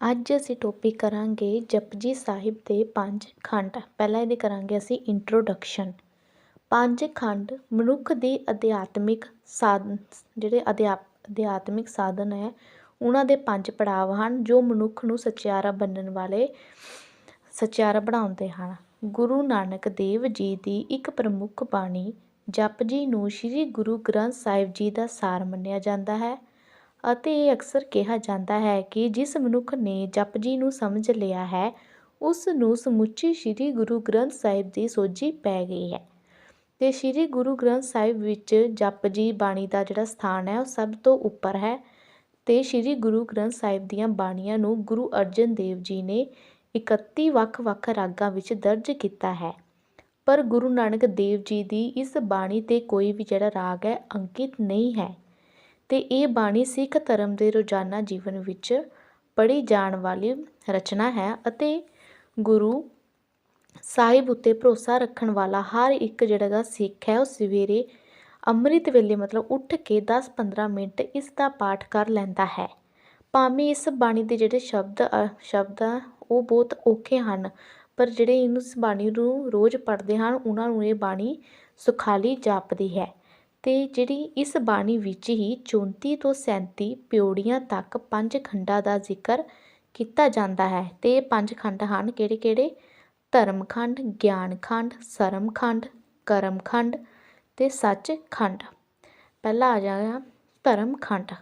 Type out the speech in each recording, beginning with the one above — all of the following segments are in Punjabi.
ਅੱਜ ਅਸੀਂ ਟੋਪਿਕ ਕਰਾਂਗੇ ਜਪਜੀ ਸਾਹਿਬ ਦੇ ਪੰਜ ਖੰਡ। ਪਹਿਲਾਂ ਇਹਦੇ ਕਰਾਂਗੇ ਅਸੀਂ ਇੰਟਰੋਡਕਸ਼ਨ ਪੰਜ ਖੰਡ ਮਨੁੱਖ ਦੀ ਅਧਿਆਤਮਿਕ ਸਾਧਨ ਜਿਹੜੇ ਅਧਿਆਪ ਅਧਿਆਤਮਿਕ ਸਾਧਨ ਹੈ, ਉਹਨਾਂ ਦੇ ਪੰਜ ਪੜਾਵ ਹਨ, ਜੋ ਮਨੁੱਖ ਨੂੰ ਸਚਿਆਰਾ ਬਣਨ ਵਾਲੇ, ਸਚਿਆਰਾ ਬਣਾਉਂਦੇ ਹਨ। ਗੁਰੂ ਨਾਨਕ ਦੇਵ ਜੀ ਦੀ ਇੱਕ ਪ੍ਰਮੁੱਖ ਬਾਣੀ, ਜਪਜੀ ਨੂੰ ਸ੍ਰੀ ਗੁਰੂ ਗ੍ਰੰਥ ਸਾਹਿਬ ਜੀ ਦਾ ਸਾਰ ਮੰਨਿਆ ਜਾਂਦਾ ਹੈ। ਅਤੇ ਇਹ ਅਕਸਰ ਕਿਹਾ ਜਾਂਦਾ ਹੈ ਕਿ ਜਿਸ ਮਨੁੱਖ ਨੇ ਜਪਜੀ ਨੂੰ ਸਮਝ ਲਿਆ ਹੈ, ਉਸ ਨੂੰ ਸਮੁੱਚੀ ਸ੍ਰੀ ਗੁਰੂ ਗ੍ਰੰਥ ਸਾਹਿਬ ਦੀ ਸੋਝੀ ਪੈ ਗਈ ਹੈ। ਅਤੇ ਸ੍ਰੀ ਗੁਰੂ ਗ੍ਰੰਥ ਸਾਹਿਬ ਵਿੱਚ ਜਪਜੀ ਬਾਣੀ ਦਾ ਜਿਹੜਾ ਸਥਾਨ ਹੈ, ਉਹ ਸਭ ਤੋਂ ਉੱਪਰ ਹੈ। ਅਤੇ ਸ੍ਰੀ ਗੁਰੂ ਗ੍ਰੰਥ ਸਾਹਿਬ ਦੀਆਂ ਬਾਣੀਆਂ ਨੂੰ ਗੁਰੂ ਅਰਜਨ ਦੇਵ ਜੀ ਨੇ ਇਕੱਤੀ ਵੱਖ-ਵੱਖ ਰਾਗਾਂ ਵਿੱਚ ਦਰਜ ਕੀਤਾ ਹੈ। ਪਰ ਗੁਰੂ ਨਾਨਕ ਦੇਵ ਜੀ ਦੀ ਇਸ ਬਾਣੀ 'ਤੇ ਕੋਈ ਵੀ ਜਿਹੜਾ ਰਾਗ ਹੈ, ਅੰਕਿਤ ਨਹੀਂ ਹੈ। ਅਤੇ ਇਹ ਬਾਣੀ ਸਿੱਖ ਧਰਮ ਦੇ ਰੋਜ਼ਾਨਾ ਜੀਵਨ ਵਿੱਚ ਪੜ੍ਹੀ ਜਾਣ ਵਾਲੀ ਰਚਨਾ ਹੈ ਅਤੇ ਗੁਰੂ ਸਾਹਿਬ ਉੱਤੇ ਭਰੋਸਾ ਰੱਖਣ ਵਾਲਾ ਹਰ ਇੱਕ ਜਿਹੜਾ ਗਾ ਸਿੱਖ ਹੈ, ਉਹ ਸਵੇਰੇ ਅੰਮ੍ਰਿਤ ਵੇਲੇ ਮਤਲਬ ਉੱਠ ਕੇ 10-15 ਮਿੰਟ ਇਸ ਦਾ ਪਾਠ ਕਰ ਲੈਂਦਾ ਹੈ। ਭਾਵੇਂ ਇਸ ਬਾਣੀ ਦੇ ਜਿਹੜੇ ਸ਼ਬਦ ਸ਼ਬਦ ਆ, ਉਹ ਬਹੁਤ ਔਖੇ ਹਨ, ਪਰ ਜਿਹੜੇ ਇਹਨੂੰ ਇਸ ਬਾਣੀ ਨੂੰ ਰੋਜ਼ ਪੜ੍ਹਦੇ ਹਨ, ਉਹਨਾਂ ਨੂੰ ਇਹ ਬਾਣੀ ਸੁਖਾਲੀ ਜਾਪਦੀ ਹੈ। ਅਤੇ ਜਿਹੜੀ ਇਸ ਬਾਣੀ ਵਿੱਚ ਹੀ 34 ਤੋਂ 37 ਪਿਉੜੀਆਂ ਤੱਕ ਪੰਜ ਖੰਡਾਂ ਦਾ ਜ਼ਿਕਰ ਕੀਤਾ ਜਾਂਦਾ ਹੈ ਅਤੇ ਇਹ ਪੰਜ ਖੰਡ ਹਨ ਕਿਹੜੇ ਕਿਹੜੇ? ਧਰਮ ਖੰਡ ਗਿਆਨ ਖੰਡ ਸਰਮ ਖੰਡ ਕਰਮ ਖੰਡ ਅਤੇ ਸੱਚ ਖੰਡ ਪਹਿਲਾ ਆ ਜਾਏਗਾ ਧਰਮ ਖੰਡ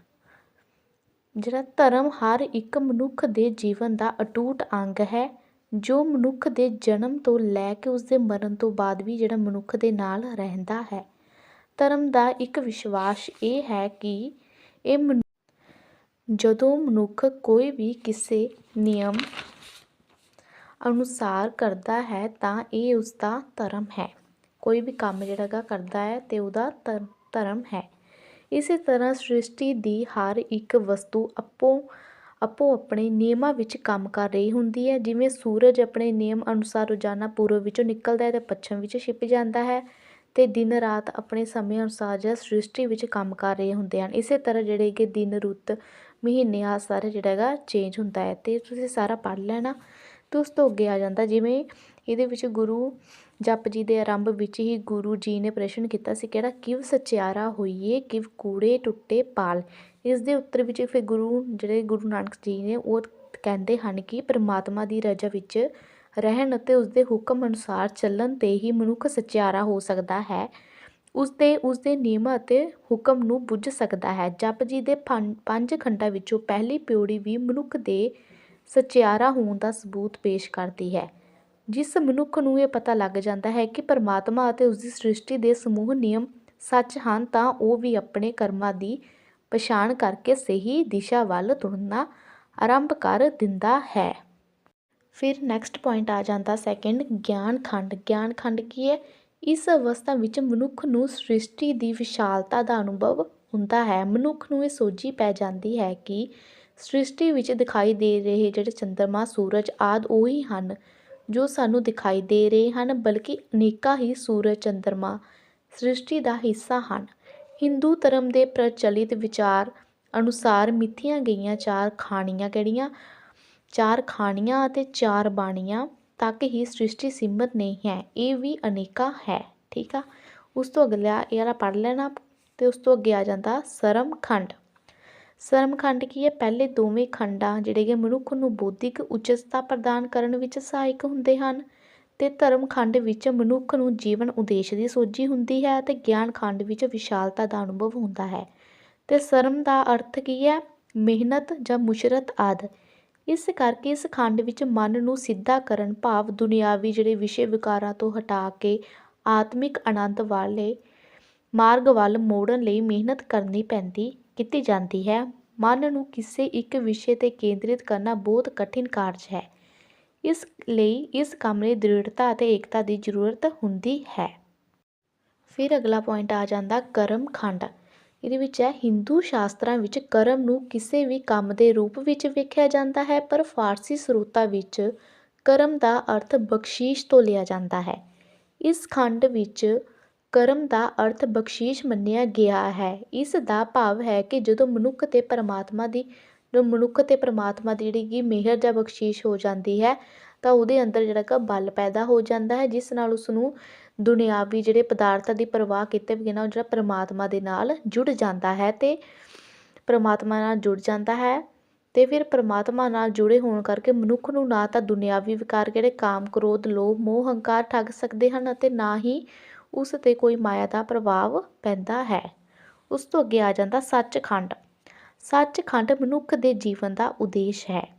ਜਿਹੜਾ ਧਰਮ ਹਰ ਇੱਕ ਮਨੁੱਖ ਦੇ ਜੀਵਨ ਦਾ ਅਟੂਟ ਅੰਗ ਹੈ, ਜੋ ਮਨੁੱਖ ਦੇ ਜਨਮ ਤੋਂ ਲੈ ਕੇ ਉਸਦੇ ਮਰਨ ਤੋਂ ਬਾਅਦ ਵੀ ਜਿਹੜਾ ਮਨੁੱਖ ਦੇ ਨਾਲ ਰਹਿੰਦਾ ਹੈ। ਧਰਮ ਦਾ ਇੱਕ ਵਿਸ਼ਵਾਸ ਇਹ ਹੈ ਕਿ ਇਹ ਮਨੁ, ਜਦੋਂ ਮਨੁੱਖ ਕੋਈ ਵੀ ਕਿਸੇ ਨਿਯਮ ਅਨੁਸਾਰ ਕਰਦਾ ਹੈ ਤਾਂ ਇਹ ਉਸਦਾ ਧਰਮ ਹੈ। ਕੋਈ ਵੀ ਕੰਮ ਜਿਹੜਾ ਗਾ ਕਰਦਾ ਹੈ ਅਤੇ ਉਹਦਾ ਧਰ ਧਰਮ ਹੈ। ਇਸੇ ਤਰ੍ਹਾਂ ਸ੍ਰਿਸ਼ਟੀ ਦੀ ਹਰ ਇੱਕ ਵਸਤੂ ਆਪੋ ਆਪੋ ਆਪਣੇ ਨਿਯਮਾਂ ਵਿੱਚ ਕੰਮ ਕਰ ਰਹੀ ਹੁੰਦੀ ਹੈ। ਜਿਵੇਂ ਸੂਰਜ ਆਪਣੇ ਨਿਯਮ ਅਨੁਸਾਰ ਰੋਜ਼ਾਨਾ ਪੂਰਬ ਵਿੱਚੋਂ ਨਿਕਲਦਾ ਹੈ ਅਤੇ ਪੱਛਮ ਵਿੱਚ ਛਿਪ ਜਾਂਦਾ ਹੈ। ਅਤੇ ਦਿਨ ਰਾਤ ਆਪਣੇ ਸਮੇਂ ਅਨੁਸਾਰ ਜਿਹੜਾ ਸ੍ਰਿਸ਼ਟੀ ਵਿੱਚ ਕੰਮ ਕਰ ਰਹੇ ਹੁੰਦੇ ਹਨ। ਇਸੇ ਤਰ੍ਹਾਂ ਜਿਹੜੇ ਕਿ ਦਿਨ, ਰੁੱਤ, ਮਹੀਨੇ ਆ ਸਾਰਾ ਜਿਹੜਾ ਹੈਗਾ ਚੇਂਜ ਹੁੰਦਾ ਹੈ ਅਤੇ ਤੁਸੀਂ ਸਾਰਾ ਪੜ੍ਹ ਲੈਣਾ ਅਤੇ ਉਸ ਤੋਂ ਅੱਗੇ ਆ ਜਾਂਦਾ। ਜਿਵੇਂ ਇਹਦੇ ਵਿੱਚ ਗੁਰੂ ਜਪ ਜੀ ਦੇ ਆਰੰਭ ਵਿੱਚ ਹੀ ਗੁਰੂ ਜੀ ਨੇ ਪ੍ਰਸ਼ਨ ਕੀਤਾ ਸੀ, ਕਿਹੜਾ ਕਿਵ ਸਚਿਆਰਾ ਹੋਈਏ, ਕਿਵ ਕੂੜੇ ਟੁੱਟੇ ਪਾਲ? ਇਸ ਦੇ ਉੱਤਰ ਵਿੱਚ ਫਿਰ ਗੁਰੂ, ਜਿਹੜੇ ਗੁਰੂ ਨਾਨਕ ਜੀ ਨੇ ਉਹ ਕਹਿੰਦੇ ਹਨ ਕਿ ਪਰਮਾਤਮਾ ਦੀ ਰਜਾ ਵਿੱਚ ਰਹਿਣ ਅਤੇ ਉਸਦੇ ਹੁਕਮ ਅਨੁਸਾਰ ਚੱਲਣ 'ਤੇ ਹੀ ਮਨੁੱਖ ਸਚਿਆਰਾ ਹੋ ਸਕਦਾ ਹੈ। ਉਸ ਉਸਦੇ ਉਸਦੇ ਨਿਯਮਾਂ ਅਤੇ ਹੁਕਮ ਨੂੰ ਬੁੱਝ ਸਕਦਾ ਹੈ। ਜਪ ਜੀ ਦੇ ਪੰਜ ਖੰਡਾਂ ਵਿੱਚੋਂ ਪਹਿਲੀ ਪਿਉੜੀ ਵੀ ਮਨੁੱਖ ਦੇ ਸਚਿਆਰਾ ਹੋਣ ਦਾ ਸਬੂਤ ਪੇਸ਼ ਕਰਦੀ ਹੈ। ਜਿਸ ਮਨੁੱਖ ਨੂੰ ਇਹ ਪਤਾ ਲੱਗ ਜਾਂਦਾ ਹੈ ਕਿ ਪਰਮਾਤਮਾ ਅਤੇ ਉਸਦੀ ਸ੍ਰਿਸ਼ਟੀ ਦੇ ਸਮੂਹ ਨਿਯਮ ਸੱਚ ਹਨ ਤਾਂ ਉਹ ਵੀ ਆਪਣੇ ਕਰਮਾਂ ਦੀ ਪਛਾਣ ਕਰਕੇ ਸਹੀ ਦਿਸ਼ਾ ਵੱਲ ਤੁਰਨਾ ਆਰੰਭ ਕਰ ਦਿੰਦਾ ਹੈ। ਫਿਰ ਨੈਕਸਟ ਪੁਆਇੰਟ ਆ ਜਾਂਦਾ ਸੈਕਿੰਡ ਗਿਆਨ ਖੰਡ। ਗਿਆਨ ਖੰਡ ਕੀ ਹੈ? ਇਸ ਅਵਸਥਾ ਵਿੱਚ ਮਨੁੱਖ ਨੂੰ ਸ੍ਰਿਸ਼ਟੀ ਦੀ ਵਿਸ਼ਾਲਤਾ ਦਾ ਅਨੁਭਵ ਹੁੰਦਾ ਹੈ। ਮਨੁੱਖ ਨੂੰ ਇਹ ਸੋਝੀ ਪੈ ਜਾਂਦੀ ਹੈ ਕਿ ਸ੍ਰਿਸ਼ਟੀ ਵਿੱਚ ਦਿਖਾਈ ਦੇ ਰਹੇ ਜਿਹੜੇ ਚੰਦਰਮਾ, ਸੂਰਜ ਆਦ ਉਹੀ ਹਨ ਜੋ ਸਾਨੂੰ ਦਿਖਾਈ ਦੇ ਰਹੇ ਹਨ, ਬਲਕਿ ਅਨੇਕਾਂ ਹੀ ਸੂਰਜ, ਚੰਦਰਮਾ, ਸ੍ਰਿਸ਼ਟੀ ਦਾ ਹਿੱਸਾ ਹਨ। ਹਿੰਦੂ ਧਰਮ ਦੇ ਪ੍ਰਚਲਿਤ ਵਿਚਾਰ ਅਨੁਸਾਰ ਮਿੱਥੀਆਂ ਗਈਆਂ ਚਾਰ ਖਾਣੀਆਂ ਕਿਹੜੀਆਂ? ਚਾਰ ਖਾਣੀਆਂ ਅਤੇ ਚਾਰ ਬਾਣੀਆਂ ਤੱਕ ਹੀ ਸ੍ਰਿਸ਼ਟੀ ਸੀਮਤ ਨਹੀਂ ਹੈ। ਇਹ ਵੀ ਅਨੇਕਾਂ ਹੈ, ਠੀਕ ਆ? ਉਸ ਤੋਂ ਅਗਲਾ ਇਹ ਵਾਲਾ ਪੜ੍ਹ ਲੈਣਾ ਅਤੇ ਉਸ ਤੋਂ ਅੱਗੇ ਆ ਜਾਂਦਾ ਸਰਮ ਖੰਡ ਸਰਮ ਖੰਡ ਕੀ ਹੈ? ਪਹਿਲੇ ਦੋਵੇਂ ਖੰਡਾਂ ਜਿਹੜੇ ਕਿ ਮਨੁੱਖ ਨੂੰ ਬੌਧਿਕ ਉੱਚਤਾ ਪ੍ਰਦਾਨ ਕਰਨ ਵਿੱਚ ਸਹਾਇਕ ਹੁੰਦੇ ਹਨ ਅਤੇ ਧਰਮ ਖੰਡ ਵਿੱਚ ਮਨੁੱਖ ਨੂੰ ਜੀਵਨ ਉਦੇਸ਼ ਦੀ ਸੋਝੀ ਹੁੰਦੀ ਹੈ ਅਤੇ ਗਿਆਨ ਖੰਡ ਵਿੱਚ ਵਿਸ਼ਾਲਤਾ ਦਾ ਅਨੁਭਵ ਹੁੰਦਾ ਹੈ। ਅਤੇ ਸਰਮ ਦਾ ਅਰਥ ਕੀ ਹੈ? ਮਿਹਨਤ ਜਾਂ ਮੁਸ਼ਰਤ ਆਦਿ। ਇਸ ਕਰਕੇ ਇਸ ਖੰਡ ਵਿੱਚ ਮਨ ਨੂੰ ਸਿੱਧਾ ਕਰਨ ਭਾਵ ਦੁਨਿਆਵੀ ਜਿਹੜੇ ਵਿਸ਼ੇ ਵਿਕਾਰਾਂ ਤੋਂ ਹਟਾ ਕੇ ਆਤਮਿਕ ਆਨੰਦ ਵਾਲੇ ਮਾਰਗ ਵੱਲ ਮੋੜਨ ਲਈ ਮਿਹਨਤ ਕਰਨੀ ਪੈਂਦੀ, ਕੀਤੀ ਜਾਂਦੀ ਹੈ। ਮਨ ਨੂੰ ਕਿਸੇ ਇੱਕ ਵਿਸ਼ੇ 'ਤੇ ਕੇਂਦਰਿਤ ਕਰਨਾ ਬਹੁਤ ਕਠਿਨ ਕਾਰਜ ਹੈ। ਇਸ ਲਈ ਇਸ ਕੰਮ ਲਈ ਦ੍ਰਿੜਤਾ ਅਤੇ ਏਕਤਾ ਦੀ ਜ਼ਰੂਰਤ ਹੁੰਦੀ ਹੈ। ਫਿਰ ਅਗਲਾ ਪੁਆਇੰਟ ਆ ਜਾਂਦਾ ਕਰਮ ਖੰਡ। ਇਹਦੇ ਵਿੱਚ ਹੈ, ਹਿੰਦੂ ਸ਼ਾਸਤਰਾਂ ਵਿੱਚ ਕਰਮ ਨੂੰ ਕਿਸੇ ਵੀ ਕੰਮ ਦੇ ਰੂਪ ਵਿੱਚ ਵੇਖਿਆ ਜਾਂਦਾ ਹੈ, ਪਰ ਫਾਰਸੀ ਸਰੋਤਾਂ ਵਿੱਚ ਕਰਮ ਦਾ ਅਰਥ ਬਖਸ਼ੀਸ਼ ਤੋਂ ਲਿਆ ਜਾਂਦਾ ਹੈ। ਇਸ ਖੰਡ ਵਿੱਚ ਕਰਮ ਦਾ ਅਰਥ ਬਖਸ਼ੀਸ਼ ਮੰਨਿਆ ਗਿਆ ਹੈ। ਇਸ ਦਾ ਭਾਵ ਹੈ ਕਿ ਜਦੋਂ ਮਨੁੱਖ 'ਤੇ ਪਰਮਾਤਮਾ ਦੀ ਜੋ ਮਨੁੱਖ ਤੇ ਪਰਮਾਤਮਾ ਦੀ ਜਿਹੜੀ ਕਿ ਮਿਹਰ ਜਾਂ ਬਖਸ਼ੀਸ਼ ਹੋ ਜਾਂਦੀ ਹੈ, ਤਾਂ ਉਹਦੇ ਅੰਦਰ ਜਿਹੜਾ ਕਿ ਬਲ ਪੈਦਾ ਹੋ ਜਾਂਦਾ ਹੈ, ਜਿਸ ਨਾਲ ਉਸ ਨੂੰ ਦੁਨਿਆਵੀ ਜਿਹੜੇ ਪਦਾਰਥਾਂ ਦੀ ਪਰਵਾਹ ਕੀਤੇ ਬਿਨਾਂ ਉਹ ਜਿਹੜਾ ਪਰਮਾਤਮਾ ਦੇ ਨਾਲ ਜੁੜ ਜਾਂਦਾ ਹੈ ਤੇ ਪਰਮਾਤਮਾ ਨਾਲ ਜੁੜ ਜਾਂਦਾ ਹੈ ਤੇ ਫਿਰ ਪਰਮਾਤਮਾ ਨਾਲ ਜੁੜੇ ਹੋਣ ਕਰਕੇ ਮਨੁੱਖ ਨੂੰ ਨਾ ਤਾਂ ਦੁਨਿਆਵੀ ਵਿਕਾਰ ਜਿਹੜੇ ਕਾਮ, ਕ੍ਰੋਧ, ਲੋਭ, ਮੋਹ, ਹੰਕਾਰ ਠੱਗ ਸਕਦੇ ਹਨ ਅਤੇ ਨਾ ਹੀ ਉਸ ਤੇ ਕੋਈ ਮਾਇਆ ਦਾ ਪ੍ਰਭਾਵ ਪੈਂਦਾ ਹੈ। ਉਸ ਤੋਂ ਅੱਗੇ ਆ ਜਾਂਦਾ ਸੱਚਖੰਡ। ਸੱਚਖੰਡ ਮਨੁੱਖ ਦੇ ਜੀਵਨ ਦਾ ਉਦੇਸ਼ ਹੈ।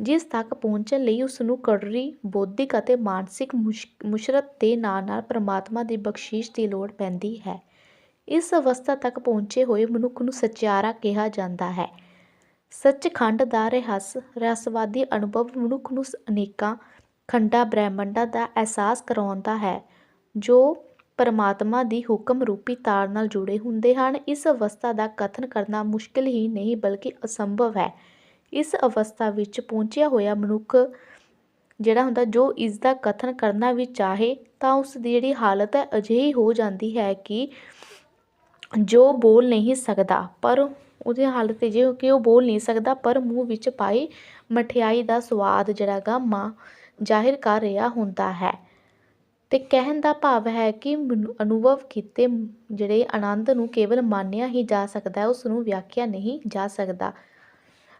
ਜਿਸ ਤੱਕ ਪਹੁੰਚਣ ਲਈ ਉਸ ਨੂੰ ਕਰੜੀ, ਬੌਧਿਕ ਅਤੇ ਮਾਨਸਿਕ ਮੁਸ਼, ਮੁਸ਼ਰਤ ਦੇ ਨਾਲ ਨਾਲ ਪਰਮਾਤਮਾ ਦੀ ਬਖਸ਼ਿਸ਼ ਦੀ ਲੋੜ ਪੈਂਦੀ ਹੈ। ਇਸ ਅਵਸਥਾ ਤੱਕ ਪਹੁੰਚੇ ਹੋਏ ਮਨੁੱਖ ਨੂੰ ਸਚਿਆਰਾ ਕਿਹਾ ਜਾਂਦਾ ਹੈ। ਸੱਚਖੰਡ ਦਾ ਰਹੱਸ, ਰਹੱਸਵਾਦੀ ਅਨੁਭਵ ਮਨੁੱਖ ਨੂੰ ਅਨੇਕਾਂ ਖੰਡਾਂ, ਬ੍ਰਹਿਮੰਡਾਂ ਦਾ ਅਹਿਸਾਸ ਕਰਾਉਂਦਾ ਹੈ, ਜੋ ਪਰਮਾਤਮਾ ਦੀ ਹੁਕਮ ਰੂਪੀ ਤਾਰ ਨਾਲ ਜੁੜੇ ਹੁੰਦੇ ਹਨ। ਇਸ ਅਵਸਥਾ ਦਾ ਕਥਨ ਕਰਨਾ ਮੁਸ਼ਕਿਲ ਹੀ ਨਹੀਂ ਬਲਕਿ ਅਸੰਭਵ ਹੈ। ਇਸ ਅਵਸਥਾ ਵਿੱਚ ਪਹੁੰਚਿਆ ਹੋਇਆ ਮਨੁੱਖ ਜਿਹੜਾ ਹੁੰਦਾ, ਜੋ ਇਸ ਦਾ ਕਥਨ ਕਰਨਾ ਵੀ ਚਾਹੇ, ਤਾਂ ਉਸ ਦੀ ਜਿਹੜੀ ਹਾਲਤ ਹੈ ਅਜਿਹੀ ਹੋ ਜਾਂਦੀ ਹੈ ਕਿ ਜੋ ਬੋਲ ਨਹੀਂ ਸਕਦਾ, ਪਰ ਉਹਦੀ ਹਾਲਤ ਇਹ ਜਿਹੀ ਕਿ ਉਹ ਬੋਲ ਨਹੀਂ ਸਕਦਾ, ਪਰ ਮੂੰਹ ਵਿੱਚ ਪਾਈ ਮਠਿਆਈ ਦਾ ਸਵਾਦ ਜਿਹੜਾ ਗਾ ਮਾਂ ਜ਼ਾਹਿਰ ਕਰ ਰਿਹਾ ਹੁੰਦਾ ਹੈ। ਤੇ ਕਹਿਣ ਦਾ ਭਾਵ ਹੈ ਕਿ ਮਨੁ- ਅਨੁਭਵ ਕੀਤੇ ਜਿਹੜੇ ਆਨੰਦ ਨੂੰ ਕੇਵਲ ਮਾਨਿਆ ਹੀ ਜਾ ਸਕਦਾ ਹੈ ਉਸ ਨੂੰ ਵਿਆਖਿਆ ਨਹੀਂ ਜਾ ਸਕਦਾ।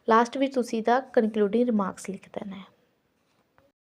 ਲਾਸਟ ਵਿੱਚ ਤੁਸੀਂ ਦਾ ਕਨਕਲੂਡਿੰਗ ਰਿਮਾਰਕਸ ਲਿਖ ਦੇਣਾ ਹੈ।